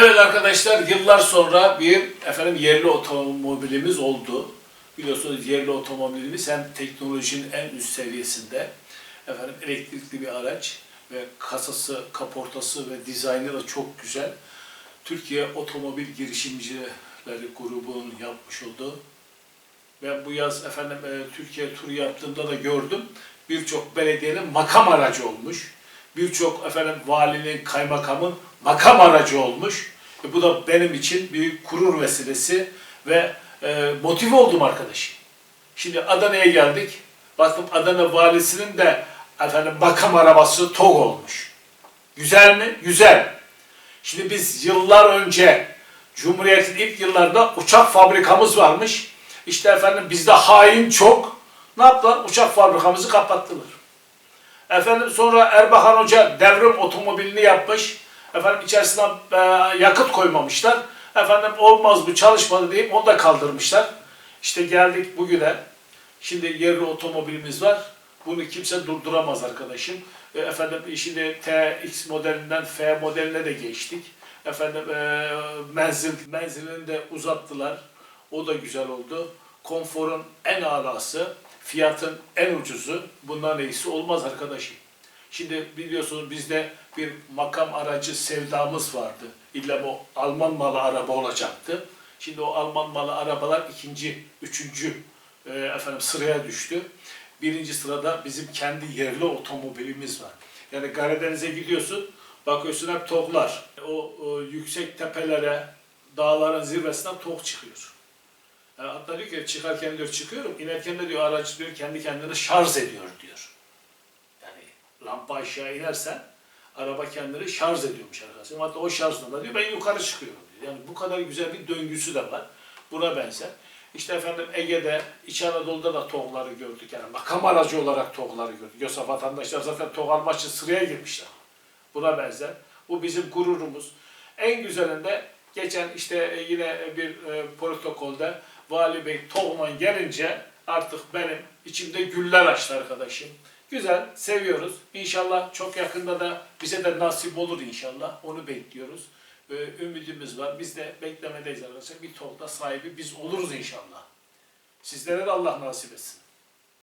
Evet arkadaşlar yıllar sonra bir efendim yerli otomobilimiz oldu. Biliyorsunuz yerli otomobilimiz hem teknolojinin en üst seviyesinde efendim elektrikli bir araç ve kasası, kaportası ve dizaynı da çok güzel. Türkiye Otomobil Girişimcileri grubunun yapmış olduğu ben bu yaz efendim e, Türkiye turu yaptığımda da gördüm. Birçok belediyenin makam aracı olmuş. Birçok efendim valinin, kaymakamın makam aracı olmuş. E, bu da benim için bir gurur vesilesi ve e, motive oldum arkadaşım. Şimdi Adana'ya geldik. Baktım Adana valisinin de efendim makam arabası TOG olmuş. Güzel mi? Güzel. Şimdi biz yıllar önce Cumhuriyet'in ilk yıllarında uçak fabrikamız varmış. İşte efendim bizde hain çok. Ne yaptılar? Uçak fabrikamızı kapattılar. Efendim sonra Erbakan Hoca devrim otomobilini yapmış. Efendim içerisine e, yakıt koymamışlar. Efendim olmaz bu çalışmadı deyip onu da kaldırmışlar. İşte geldik bugüne. Şimdi yerli otomobilimiz var. Bunu kimse durduramaz arkadaşım. E, Efendim şimdi TX modelinden F modeline de geçtik. Efendim e, menzil menzilini de uzattılar. O da güzel oldu. Konforun en alası, fiyatın en ucuzu. Bundan iyisi olmaz arkadaşım. Şimdi biliyorsunuz bizde bir makam aracı sevdamız vardı. İlla bu Alman malı araba olacaktı. Şimdi o Alman malı arabalar ikinci, üçüncü e, efendim sıraya düştü. Birinci sırada bizim kendi yerli otomobilimiz var. Yani Karadeniz'e gidiyorsun, bakıyorsun hep toklar. O, o yüksek tepelere, dağların zirvesinden tok çıkıyor. E, hatta diyor ki çıkarken diyor çıkıyorum, inerken de diyor araç diyor kendi kendine şarj ediyor diyor. Yani lampa aşağı inersen araba kendini şarj ediyormuş arkadaşlar. Hatta o şarjla da diyor ben yukarı çıkıyorum diyor. Yani bu kadar güzel bir döngüsü de var. Buna benzer. İşte efendim Ege'de, İç Anadolu'da da TOG'ları gördük. Yani makam aracı olarak TOG'ları gördük. Yoksa vatandaşlar zaten TOG almak için sıraya girmişler. Buna benzer. Bu bizim gururumuz. En güzelinde geçen işte e, yine bir e, protokolde Vali Bey TOG'la gelince artık benim içimde güller açtı arkadaşım. Güzel, seviyoruz. İnşallah çok yakında da bize de nasip olur inşallah. Onu bekliyoruz. Ee, ümidimiz var. Biz de beklemedeyiz arkadaşlar. Bir TOG'da sahibi biz oluruz inşallah. Sizlere de Allah nasip etsin.